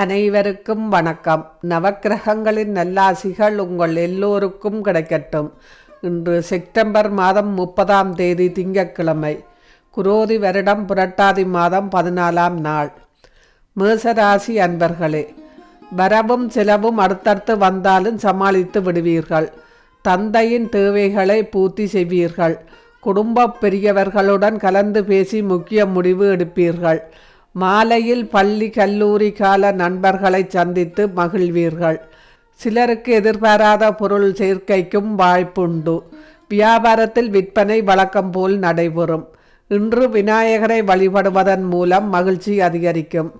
அனைவருக்கும் வணக்கம். நவக்கிரகங்களின் நல்லாசிகள் உங்கள் எல்லோருக்கும் கிடைக்கட்டும். இன்று செப்டம்பர் மாதம் முப்பதாம் தேதி திங்கட்கிழமை குரோதி வருடம் புரட்டாதி மாதம் பதினாலாம் நாள். மேசராசி அன்பர்களே வரவும் செலவும் அடுத்தடுத்து வந்தாலும் சமாளித்து விடுவீர்கள். தந்தையின் தேவைகளை பூர்த்தி செய்வீர்கள். குடும்ப பெரியவர்களுடன் கலந்து பேசி முக்கிய முடிவு எடுப்பீர்கள். மாலையில் பள்ளி கல்லூரி கால நண்பர்களை சந்தித்து மகிழ்வீர்கள். சிலருக்கு எதிர்பாராத பொருள் சேர்க்கைக்கும் வாய்ப்புண்டு. வியாபாரத்தில் விற்பனை வழக்கம் போல் நடைபெறும். இன்று விநாயகரை வழிபடுவதன் மூலம் மகிழ்ச்சி அதிகரிக்கும்.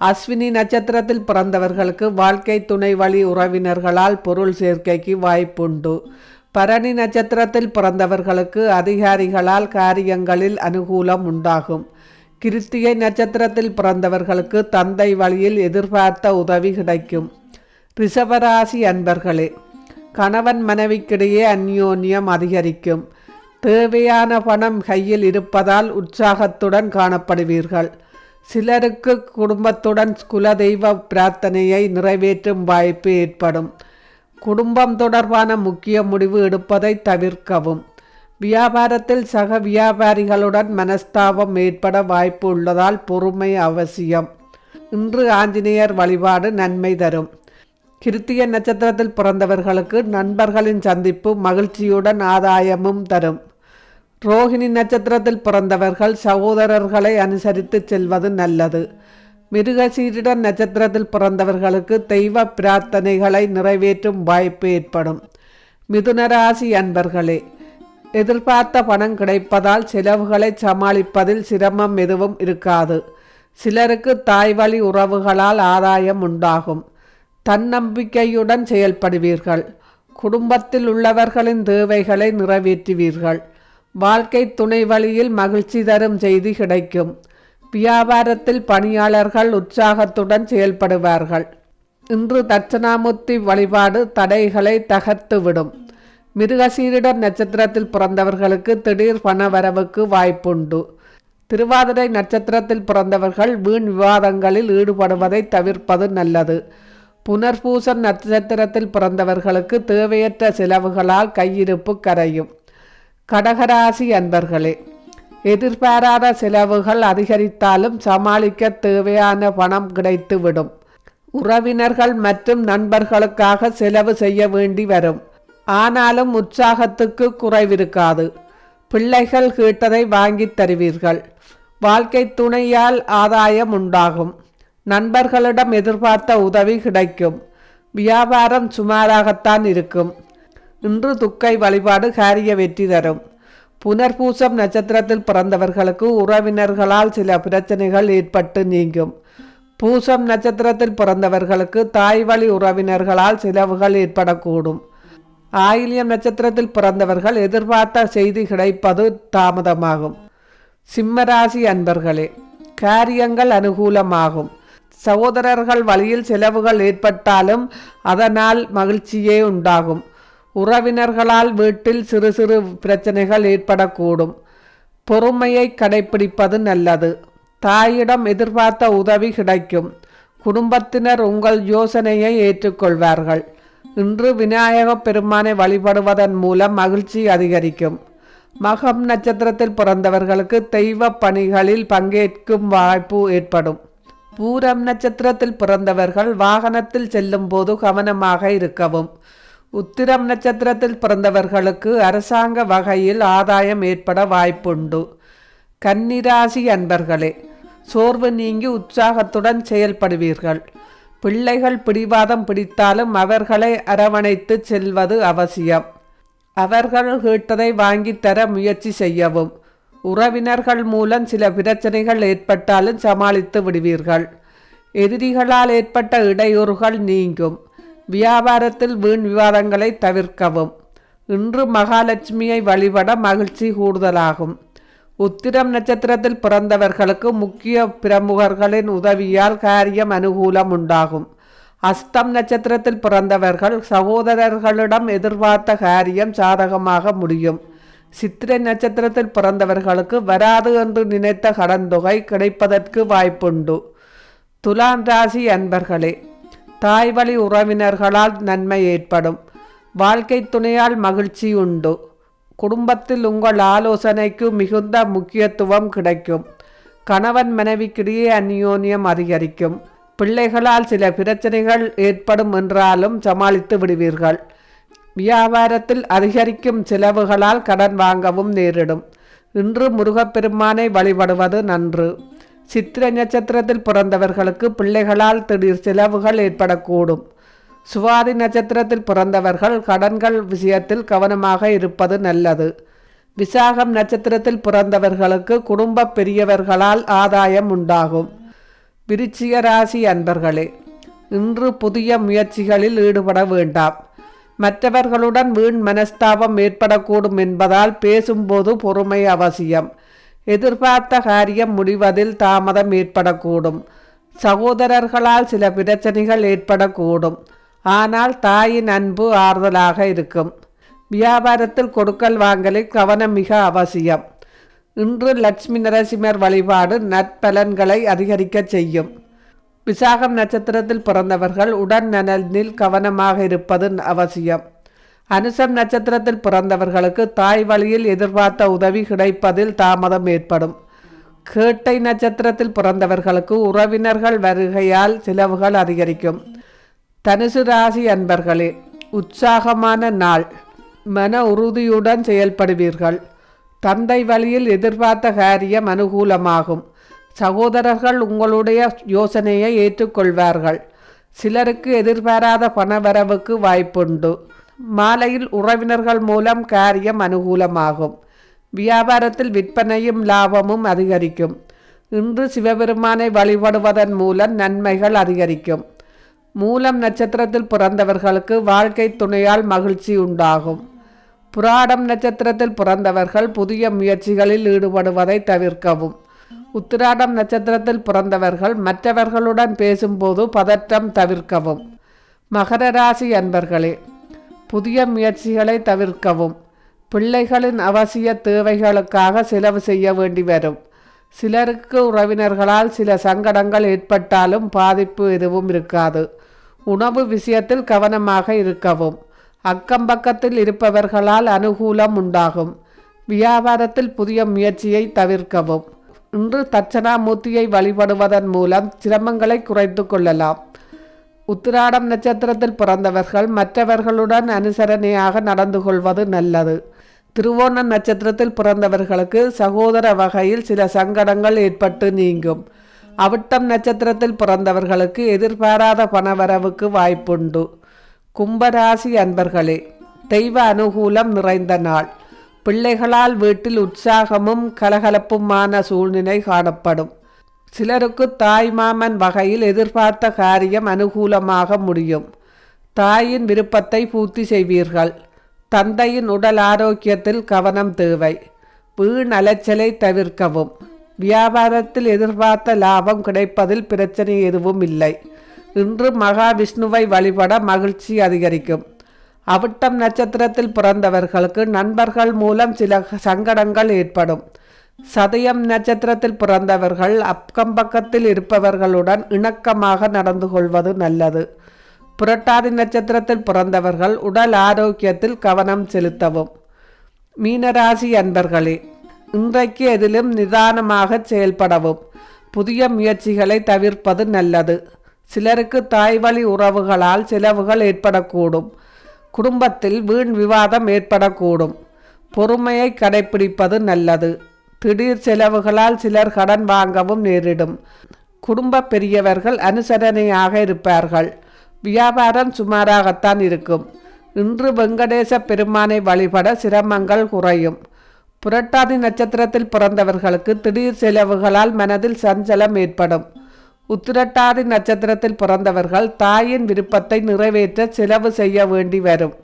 அஸ்வினி நட்சத்திரத்தில் பிறந்தவர்களுக்கு வாழ்க்கை துணை வழி உறவினர்களால் பொருள் சேர்க்கைக்கு வாய்ப்புண்டு. பரணி நட்சத்திரத்தில் பிறந்தவர்களுக்கு அதிகாரிகளால் காரியங்களில் அனுகூலம் உண்டாகும். கிருத்திகை நட்சத்திரத்தில் பிறந்தவர்களுக்கு தந்தை வழியில் எதிர்பார்த்த உதவி கிடைக்கும். ரிஷபராசி அன்பர்களே கணவன் மனைவிக்கிடையே அந்யோன்யம் அதிகரிக்கும். தேவையான பணம் கையில் இருப்பதால் உற்சாகத்துடன் காணப்படுவீர்கள். சிலருக்கு குடும்பத்துடன் குலதெய்வ பிரார்த்தனையை நிறைவேற்றும் வாய்ப்பு ஏற்படும். குடும்பம் தொடர்பான முக்கிய முடிவு எடுப்பதை தவிர்க்கவும். வியாபாரத்தில் சக வியாபாரிகளுடன் மனஸ்தாபம் ஏற்பட வாய்ப்பு உள்ளதால் பொறுமை அவசியம். இன்று ஆஞ்சநேயர் வழிபாடு நன்மை தரும். கிருத்திய நட்சத்திரத்தில் பிறந்தவர்களுக்கு நண்பர்களின் சந்திப்பு மகிழ்ச்சியுடன் ஆதாயமும் தரும். ரோஹிணி நட்சத்திரத்தில் பிறந்தவர்கள் சகோதரர்களை அனுசரித்து செல்வது நல்லது. மிருகசீரிடன் நட்சத்திரத்தில் பிறந்தவர்களுக்கு தெய்வ பிரார்த்தனைகளை நிறைவேற்றும் வாய்ப்பு ஏற்படும். மிதுனராசி அன்பர்களே எதிர்பார்த்த பணம் கிடைப்பதால் செலவுகளை சமாளிப்பதில் சிரமம் எதுவும் இருக்காது. சிலருக்கு தாய்வழி உறவுகளால் ஆதாயம் உண்டாகும். தன்னம்பிக்கையுடன் செயல்படுவீர்கள். குடும்பத்தில் உள்ளவர்களின் தேவைகளை நிறைவேற்றுவீர்கள். வாழ்க்கை துணை வழியில் மகிழ்ச்சி தரும் செய்தி கிடைக்கும். வியாபாரத்தில் பணியாளர்கள் உற்சாகத்துடன் செயல்படுவார்கள். இன்று தட்சணாமூர்த்தி வழிபாடு தடைகளை தகர்த்துவிடும். மிருகசீரிடர் நட்சத்திரத்தில் பிறந்தவர்களுக்கு திடீர் பணவரவுக்கு வாய்ப்புண்டு. திருவாதிரை நட்சத்திரத்தில் பிறந்தவர்கள் வீண் விவாதங்களில் ஈடுபடுவதை தவிர்ப்பது நல்லது. புனர்பூசன் நட்சத்திரத்தில் பிறந்தவர்களுக்கு தேவையற்ற செலவுகளால் கையிருப்பு கரையும். கடகராசி அன்பர்களே எதிர்பாராத செலவுகள் அதிகரித்தாலும் சமாளிக்க தேவையான பணம் கிடைத்துவிடும். உறவினர்கள் மற்றும் நண்பர்களுக்காக செலவு செய்ய வேண்டி வரும். ஆனாலும் உற்சாகத்துக்கு குறைவிருக்காது. பிள்ளைகள் கேட்டதை வாங்கித் தருவீர்கள். வாழ்க்கை துணையால் ஆதாயம் உண்டாகும். நண்பர்களிடம் எதிர்பார்த்த உதவி கிடைக்கும். வியாபாரம் சுமாராகத்தான் இருக்கும். இன்று துக்கை வழிபாடு காரிய வெற்றி தரும். புனர்பூசம் நட்சத்திரத்தில் பிறந்தவர்களுக்கு உறவினர்களால் சில பிரச்சனைகள் ஏற்பட்டு நீங்கும். பூசம் நட்சத்திரத்தில் பிறந்தவர்களுக்கு தாய் வழி உறவினர்களால் செலவுகள் ஏற்படக்கூடும். ஆயிலியம் நட்சத்திரத்தில் பிறந்தவர்கள் எதிர்பார்த்த செய்தி கிடைப்பது தாமதமாகும். சிம்மராசி அன்பர்களே காரியங்கள் அனுகூலமாகும். சகோதரர்கள் வழியில் செலவுகள் ஏற்பட்டாலும் அதனால் மகிழ்ச்சியே உண்டாகும். உறவினர்களால் வீட்டில் சிறு சிறு பிரச்சனைகள் ஏற்படக்கூடும். பொறுமையை கடைபிடிப்பது நல்லது. தாயிடம் எதிர்பார்த்த உதவி கிடைக்கும். குடும்பத்தினர் உங்கள் யோசனையை ஏற்றுக்கொள்வார்கள். இன்று விநாயக பெருமானை வழிபடுவதன் மூலம் மகிழ்ச்சி அதிகரிக்கும். மகம் நட்சத்திரத்தில் பிறந்தவர்களுக்கு தெய்வ பணிகளில் பங்கேற்கும் வாய்ப்பு ஏற்படும். பூரம் நட்சத்திரத்தில் பிறந்தவர்கள் வாகனத்தில் செல்லும் போது கவனமாக இருக்கவும். உத்திரம் நட்சத்திரத்தில் பிறந்தவர்களுக்கு அரசாங்க வகையில் ஆதாயம் ஏற்பட வாய்ப்புண்டு. கன்னிராசி அன்பர்களே சோர்வு நீங்கி உற்சாகத்துடன் செயல்படுவீர்கள். பிள்ளைகள் பிடிவாதம் பிடித்தாலும் அவர்களை அரவணைத்து செல்வது அவசியம். அவர்கள் கேட்டதை வாங்கித்தர முயற்சி செய்யவும். உறவினர்கள் மூலம் சில பிரச்சனைகள் ஏற்பட்டாலும் சமாளித்து விடுவீர்கள். எதிரிகளால் ஏற்பட்ட இடையூறுகள் நீங்கும். வியாபாரத்தில் வீண் விவாதங்களை தவிர்க்கவும். இன்று மகாலட்சுமியை வழிபட மகிழ்ச்சி கூடுதலாகும். உத்திரம் நட்சத்திரத்தில் பிறந்தவர்களுக்கு முக்கிய பிரமுகர்களின் உதவியால் காரியம் அனுகூலம் உண்டாகும். அஸ்தம் நட்சத்திரத்தில் பிறந்தவர்கள் சகோதரர்களிடம் எதிர்பார்த்த காரியம் சாதகமாக முடியும். சித்திரை நட்சத்திரத்தில் பிறந்தவர்களுக்கு வராது என்று நினைத்த கடன் தொகை கிடைப்பதற்கு வாய்ப்புண்டு. துலாம் ராசி அன்பர்களே தாய் வழி உறவினர்களால் நன்மை ஏற்படும். வாழ்க்கை துணையால் மகிழ்ச்சி உண்டு. குடும்பத்தில் உங்கள் ஆலோசனைக்கு மிகுந்த முக்கியத்துவம் கிடைக்கும். கணவன் மனைவிக்கிடையே அந்யோன்யம் அதிகரிக்கும். பிள்ளைகளால் சில பிரச்சனைகள் ஏற்படும் என்றாலும் சமாளித்து விடுவீர்கள். வியாபாரத்தில் அதிகரிக்கும் செலவுகளால் கடன் வாங்கவும் நேரிடும். இன்று முருகப்பெருமானை வழிபடுவது நன்று. சித்திரை நட்சத்திரத்தில் பிறந்தவர்களுக்கு பிள்ளைகளால் திடீர் செலவுகள் ஏற்படக்கூடும். சுவாதி நட்சத்திரத்தில் பிறந்தவர்கள் கடன்கள் விஷயத்தில் கவனமாக இருப்பது நல்லது. விசாகம் நட்சத்திரத்தில் பிறந்தவர்களுக்கு குடும்ப பெரியவர்களால் ஆதாயம் உண்டாகும். விருச்சிக ராசி அன்பர்களே இன்று புதிய முயற்சிகளில் ஈடுபட வேண்டாம். மற்றவர்களுடன் வீண் மனஸ்தாபம் ஏற்படக்கூடும் என்பதால் பேசும்போது பொறுமை அவசியம். எதிர்பார்த்த காரியம் முடிவதில் தாமதம் ஏற்படக்கூடும். சகோதரர்களால் சில பிரச்சனைகள் ஏற்படக்கூடும். ஆனால் தாயின் அன்பு ஆறுதலாக இருக்கும். வியாபாரத்தில் கொடுக்கல் வாங்கலில் கவனம் மிக அவசியம். இன்று லட்சுமி நரசிம்மர் வழிபாடு நற்பலன்களை அதிகரிக்கச் செய்யும். விசாகம் நட்சத்திரத்தில் பிறந்தவர்கள் உடன் நலனில் கவனமாக இருப்பது அவசியம். அனுசம் நட்சத்திரத்தில் பிறந்தவர்களுக்கு தாய் வழியில் எதிர்பார்த்த உதவி கிடைப்பதில் தாமதம் ஏற்படும். கேட்டை நட்சத்திரத்தில் பிறந்தவர்களுக்கு உறவினர்கள் வருகையால் செலவுகள் அதிகரிக்கும். தனுசு ராசி அன்பர்களே உற்சாகமான நாள். மன உறுதியுடன் செயல்படுவீர்கள். தந்தை வழியில் எதிர்பார்த்த காரியம் அனுகூலமாகும். சகோதரர்கள் உங்களுடைய யோசனையை ஏற்றுக்கொள்வார்கள். சிலருக்கு எதிர்பாராத பணவரவுக்கு வாய்ப்புண்டு. மாலையில் உறவினர்கள் மூலம் காரியம் அனுகூலமாகும். வியாபாரத்தில் விற்பனையும் லாபமும் அதிகரிக்கும். இன்று சிவபெருமானை வழிபடுவதன் மூலம் நன்மைகள் அதிகரிக்கும். மூலம் நட்சத்திரத்தில் பிறந்தவர்களுக்கு வாழ்க்கை துணையால் மகிழ்ச்சி உண்டாகும். புராடம் நட்சத்திரத்தில் பிறந்தவர்கள் புதிய முயற்சிகளில் ஈடுபடுவதை தவிர்க்கவும். உத்திராடம் நட்சத்திரத்தில் பிறந்தவர்கள் மற்றவர்களுடன் பேசும்போது பதற்றம் தவிர்க்கவும். மகர ராசி அன்பர்களே புதிய முயற்சிகளை தவிர்க்கவும். பிள்ளைகளின் அவசிய தேவைகளுக்காக செலவு செய்ய வேண்டி வரும். சிலருக்கு உறவினர்களால் சில சங்கடங்கள் ஏற்பட்டாலும் பாதிப்பு எதுவும் இருக்காது. உணவு விஷயத்தில் கவனமாக இருக்கவும் அக்கம் பக்கத்தில் இருப்பவர்களால் அனுகூலம் உண்டாகும். வியாபாரத்தில் புதிய முயற்சியை தவிர்க்கவும். இன்று தட்சணாமூர்த்தியை வழிபடுவதன் மூலம் சிரமங்களை குறைத்து கொள்ளலாம். உத்திராடம் நட்சத்திரத்தில் பிறந்தவர்கள் மற்றவர்களுடன் அனுசரணையாக நடந்து கொள்வது நல்லது. திருவோண நட்சத்திரத்தில் பிறந்தவர்களுக்கு சகோதர வகையில் சில சங்கடங்கள் ஏற்பட்டு நீங்கும். அவிட்டம் நட்சத்திரத்தில் பிறந்தவர்களுக்கு எதிர்பாராத பணவரவுக்கு வாய்ப்புண்டு. கும்பராசி அன்பர்களே தெய்வ அனுகூலம் நிறைந்த நாள். பிள்ளைகளால் வீட்டில் உற்சாகமும் கலகலப்புமான சூழ்நிலை காணப்படும். சிலருக்கு தாய் மாமன் வகையில் எதிர்பார்த்த காரியம் அனுகூலமாக முடியும். தாயின் விருப்பத்தை பூர்த்தி செய்வீர்கள். தந்தையின் உடல் ஆரோக்கியத்தில் கவனம் தேவை. வீண் அலைச்சலை தவிர்க்கவும். வியாபாரத்தில் எதிர்பார்த்த லாபம் கிடைப்பதில் பிரச்சனை எதுவும் இல்லை. இன்று மகாவிஷ்ணுவை வழிபட மகிழ்ச்சி அதிகரிக்கும். அவிட்டம் நட்சத்திரத்தில் பிறந்தவர்களுக்கு நண்பர்கள் மூலம் சில சங்கடங்கள் ஏற்படும். சதயம் நட்சத்திரத்தில் பிறந்தவர்கள் அக்கம் பக்கத்தில் இருப்பவர்களுடன் இணக்கமாக நடந்து கொள்வது நல்லது. புரட்டாதி நட்சத்திரத்தில் பிறந்தவர்கள் உடல் ஆரோக்கியத்தில் கவனம் செலுத்தவும். மீனராசி அன்பர்களே இன்றைக்கு எதிலும் நிதானமாக செயல்படவும். புதிய முயற்சிகளை தவிர்ப்பது நல்லது. சிலருக்கு தாய்வழி உறவுகளால் செலவுகள் ஏற்படக்கூடும். குடும்பத்தில் வீண் விவாதம் ஏற்படக்கூடும். பொறுமையை கடைபிடிப்பது நல்லது. திடீர் செலவுகளால் சிலர் கடன் வாங்கவும் நேரிடும். குடும்ப பெரியவர்கள் அனுசரணையாக இருப்பார்கள். வியாபாரம் சுமாராகத்தான் இருக்கும். இன்று வெங்கடேச பெருமானை வழிபட சிரமங்கள் குறையும். புரட்டாதி நட்சத்திரத்தில் பிறந்தவர்களுக்கு திடீர் செலவுகளால் மனதில் சஞ்சலம் ஏற்படும். உத்திரட்டாதி நட்சத்திரத்தில் பிறந்தவர்கள் தாயின் விருப்பத்தை நிறைவேற்ற செலவு செய்ய வேண்டி வரும்.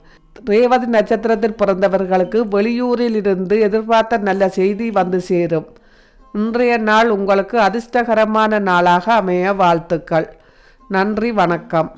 ரேவதி நட்சத்திரத்தில் பிறந்தவர்களுக்கு வெளியூரில் இருந்து எதிர்பார்த்த நல்ல செய்தி வந்து சேரும். இன்றைய நாள் உங்களுக்கு அதிர்ஷ்டகரமான நாளாக அமைய வாழ்த்துக்கள். நன்றி வணக்கம்.